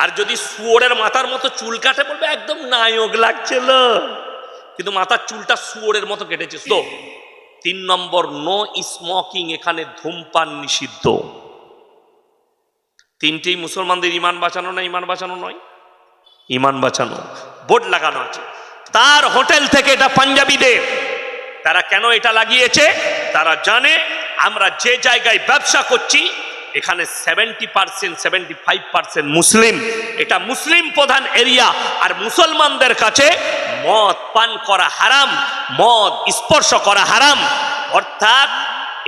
আর যদি শুয়োরের মাথার মতো চুল কাটে, বলবে একদম নায়ক লাগছিল। কিন্তু মাথার চুলটা শুয়োরের মতো কেটেছে। তো, তিন নম্বর নো স্মোকিং এখানে ধূমপান নিষিদ্ধ। তিনটেই মুসলমানদের ইমান বাঁচানো না ইমান বাঁচানো নয়? ইমান বাঁচানো। বোর্ড লাগানো আছে। তার হোটেল থেকে এটা পাঞ্জাবিদের। তারা কেন এটা লাগিয়েছে? তারা জানে, আমরা যে জায়গায় ব্যবসা করছি এখানে seventy percent seventy five percent মুসলিম। এটা মুসলিম প্রধান এরিয়া। আর মুসলমানদের কাছে মদ পান করা হারাম, মদ স্পর্শ করা হারাম। অর্থাৎ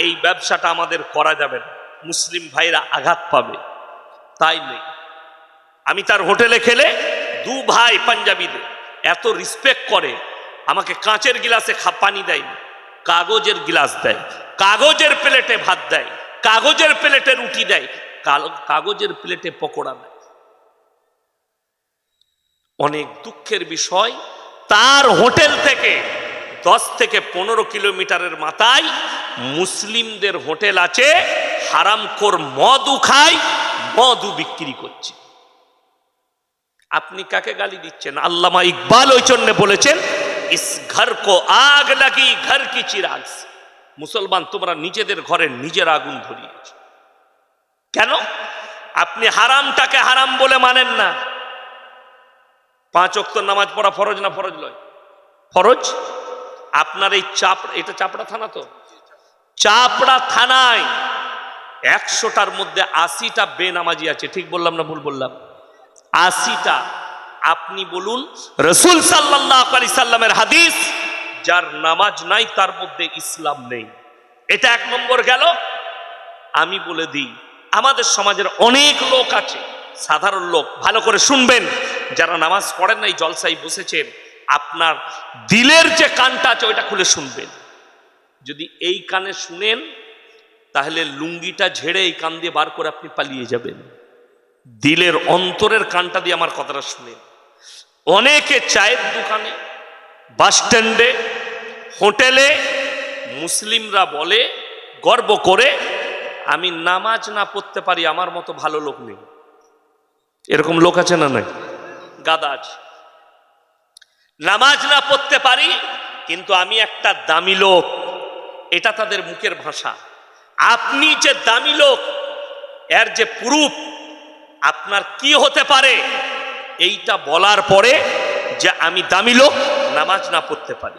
এই ব্যবসাটা আমাদের করা যাবে না। মুসলিম ভাইরা আঘাত পাবে। তাই নেই আমি তার হোটেলে খেলে দু ভাই পাঞ্জাবিদের এত রিসপেক্ট করে, আমাকে কাঁচের গিলাসে পানি দেয় কাগজের গিলাস দেয়, কাগজের প্লেটে ভাত দেয়। কাগজের প্লেটে রুটি দেয়। কাগজের প্লেটে পকোড়া দেয়। অনেক দুঃখের বিষয়, তার হোটেল থেকে দশ থেকে পনেরো কিলোমিটারের মাথায় মুসলিমদের হোটেল আছে, হারামখোর মদু খায়, মদু বিক্রি করছে। আপনি কাকে গালি দিচ্ছেন? আল্লামা ইকবাল ওই জন্য বলেছেন, ইস ঘর কো আগ লাগি, ঘর কি চিরাগ সে। মুসলমান, তোমরা নিজেদের ঘরে নিজের আগুন ধরিয়েছ। কেন? আপনি হারামটাকে হারাম বলে মানেন না। পাঁচ অক্ত নামাজ পড়া ফরজ না ফরজ লয় ফরজ? আপনার এই চাপ, এটা চাপড়া থানা তো? চাপড়া থানায় একশোটার মধ্যে আশিটা বেনামাজি আছে। ঠিক বললাম না ভুল বললাম? আশিটা। আপনি বলুন, রসুল সাল্লাহ আলি সাল্লামের হাদিস যার নামাজ নাই, তার মধ্যে ইসলাম নেই। এটা এক নম্বর গেল। আমি বলে দিই, আমাদের সমাজের অনেক লোক আছে, সাধারণ লোক, ভালো করে শুনবেন। যারা নামাজ পড়েন নাই জলসাই বসেছেন আপনার দিলের যে কানটা আছে, ওইটা খুলে শুনবেন। যদি এই কানে শুনেন, তাহলে লুঙ্গিটা ঝেড়ে এই কান দিয়ে বার করে আপনি পালিয়ে যাবেন। দিলের অন্তরের কানটা দিয়ে আমার কথাটা শুনেন। অনেকে চায়ের দোকানে বাস স্ট্যান্ডে হোটেলে মুসলিমরা বলে, গর্ব করে, আমি নামাজ না পড়তে পারি, আমার মতো ভালো লোক নেই। এরকম লোক আছে না নাই? গাদা আছে। নামাজ না পড়তে পারি, কিন্তু আমি একটা দামি লোক। এটা তাদের মুখের ভাষা। আপনি যে দামি লোক, এর যে প্রুফ, আপনার কি হতে পারে? এইটা বলার পরে যে আমি দামি লোক, নামাজ না পড়তে পারি।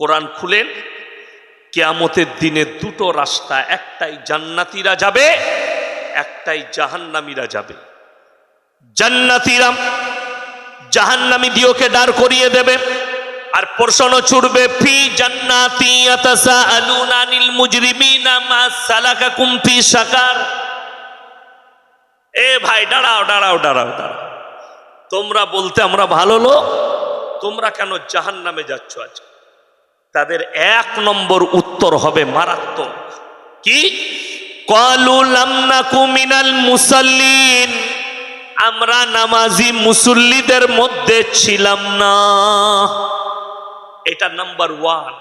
কোরআন খুলেন, কেয়ামতের দিনে দুটো রাস্তা, একটাই জান্নাতিরা যাবে, একটাই জাহান্নামীরা যাবে। জান্নাতিরা জাহান্নামী দিওকে দাঁড় করিয়ে দেবে, আর প্রশ্ন ছুটবে ফি জান্নাতি ফি সাকার এ ভাই, দাঁড়াও দাঁড়াও দাঁড়াও দাঁড়াও। তোমরা বলতে আমরা ভালো লোক, তোমরা কেন জাহান নামে যাচ্ছ আজ তাদের এক নম্বর উত্তর হবে মারাত্মক। কি? মুসাল্লিন। আমরা নামাজি মুসল্লিদের মধ্যে ছিলাম না। এটা নাম্বার ওয়ান।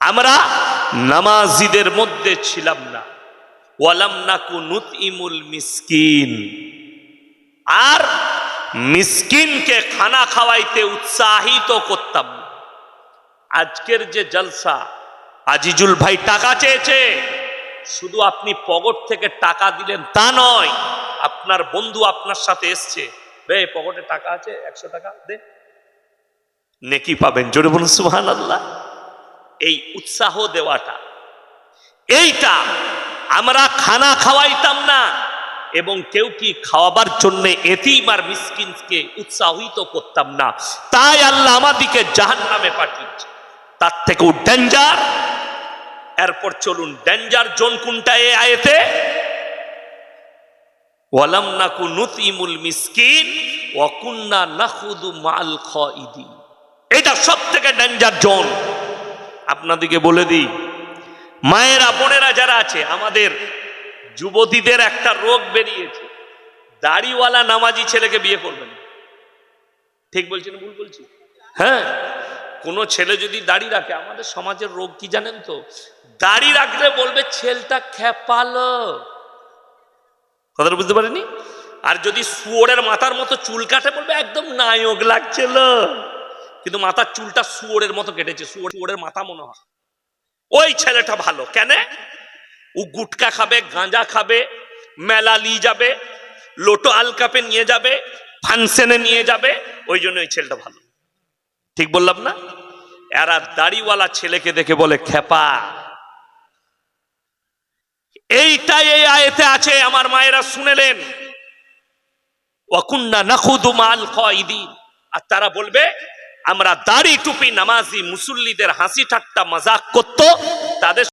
আমরা নামাজিদের মধ্যে ছিলাম না। ওয়ালাম ইমুল আর মিসকিনকে খানা খাওয়াইতে উৎসাহিত। আজকের যে জলসা, আজিজুল ভাই টাকা চেয়েছে, শুধু আপনি পকেট থেকে টাকা দিলেন তা নয়, আপনার বন্ধু আপনার সাথে এসছে, বে, পকেটে টাকা আছে, একশো টাকা দে। নেকি পাবেন, জোরে বলুন সুহান আল্লাহ এই উৎসাহ দেওয়াটা, এইটা আমরা খানা খাওয়াইতাম না, এবং কেউ কি খাওয়াবার জন্য এতিম মিসকিনকে উৎসাহিত করতাম না। তাই আল্লাহ আমাদিকে জাহান নামে পাঠিয়েছে। তার থেকেও ডেঞ্জার এরপর চলুন ডেঞ্জার জোন কোনটা এ আয়েতে? ওয়ালাম নাকু নুতিমুল মিসকিন ওয়াকুন্না নাখুদু মাল এটা সব থেকে ডেঞ্জার জোন বলে দিই, মায়েরা যারা আছে, আমাদের যুবতীদের একটা রোগ বেরিয়েছে। দাড়িওয়ালা নামাজি ছেলেকে বিয়ে করবেন। ঠিক বলছি না ভুল বলছি? হ্যাঁ কোনো ছেলে যদি দাড়ি রাখে, আমাদের সমাজের রোগ কি জানেন তো? দাড়ি রাখলে বলবে, ছেলেটা খেপালো। কথাটা বুঝতে পারেনি আর যদি শুয়োরের মাথার মতো চুল কাটে, বলবে, একদম নায়ক লাগছিল। কিন্তু মাথার চুলটা শুয়োরের মতো কেটেছে, শুয়োর শুয়োরের মাথা মনে হয়। ওই ছেলেটা ভালো। কেন? ও গুটকা খাবে, গাঁজা খাবে, মেলা নিয়ে যাবে, লোটো আলকাপে নিয়ে যাবে, ফাংশনে নিয়ে যাবে, ওই জন্য ওই ছেলেটা ভালো। ঠিক বললাম না? এরা দাড়িওয়ালা ছেলেকে দেখে বলে খেপা এইটাই এই আয়েতে আছে, আমার মায়েরা শুনেলেন। ওয়াকুন্না নাখুদু মাল খি আর তারা বলবে, আমরা দাড়ি টুপি নামাজি মুসল্লিদের হাসি ঠাট্টা, মজাক করত, তাদের